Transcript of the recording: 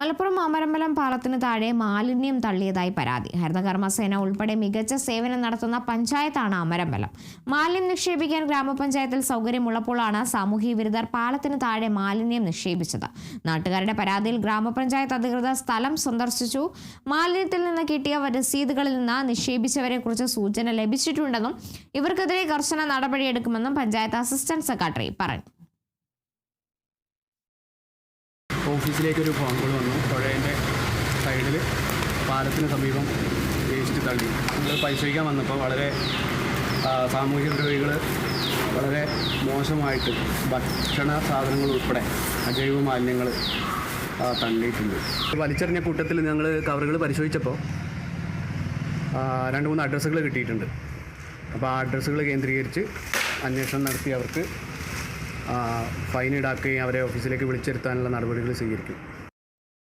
മലപ്പുറം മാമരമ്പലം പാലത്തിന് താഴെ മാലിന്യം തള്ളിയതായി പരാതി. ഹരിതകർമ്മസേന ഉൾപ്പെടെ മികച്ച സേവനം നടത്തുന്ന പഞ്ചായത്താണ് അമരമ്പലം മാലിന്യം നിക്ഷേപിക്കാൻ ഗ്രാമപഞ്ചായത്തിൽ സൗകര്യമുള്ളപ്പോഴാണ് സാമൂഹ്യ വിരുദ്ധർ പാലത്തിന് താഴെ മാലിന്യം നിക്ഷേപിച്ചത്. നാട്ടുകാരുടെ പരാതിയിൽ ഗ്രാമപഞ്ചായത്ത് അധികൃതർ സ്ഥലം സന്ദർശിച്ചു. മാലിന്യത്തിൽ നിന്ന് കിട്ടിയ രസീതുകളിൽ നിന്ന് നിക്ഷേപിച്ചവരെ കുറിച്ച് സൂചന ലഭിച്ചിട്ടുണ്ടെന്നും ഇവർക്കെതിരെ കർശന നടപടിയെടുക്കുമെന്നും പഞ്ചായത്ത് അസിസ്റ്റന്റ് സെക്രട്ടറി പറഞ്ഞു. ഓഫീസിലേക്ക് ഒരു ഫോൺ കോൾ വന്നു പുഴേന്റെ സൈഡിൽ പാലത്തിന് സമീപം വേസ്റ്റ് തള്ളി. നമ്മൾ പരിശോധിക്കാൻ വന്നപ്പോൾ വളരെ സാമൂഹിക ദ്രോഹികൾ വളരെ മോശമായിട്ട് ഭക്ഷണ സാധനങ്ങൾ ഉൾപ്പെടെ അജൈവ മാലിന്യങ്ങൾ തള്ളിയിട്ടുണ്ട്. വലിച്ചെറിഞ്ഞ കൂട്ടത്തിൽ ഞങ്ങൾ കവറുകൾ പരിശോധിച്ചപ്പോൾ രണ്ട് മൂന്ന് അഡ്രസ്സുകൾ കിട്ടിയിട്ടുണ്ട്. അപ്പോൾ ആ അഡ്രസ്സുകൾ കേന്ദ്രീകരിച്ച് അന്വേഷണം നടത്തി അവർക്ക് ഫൈൻ ഈടാക്കുകയും അവരെ ഓഫീസിലേക്ക് വിളിച്ചിരുത്താനുള്ള നടപടികൾ സ്വീകരിക്കും.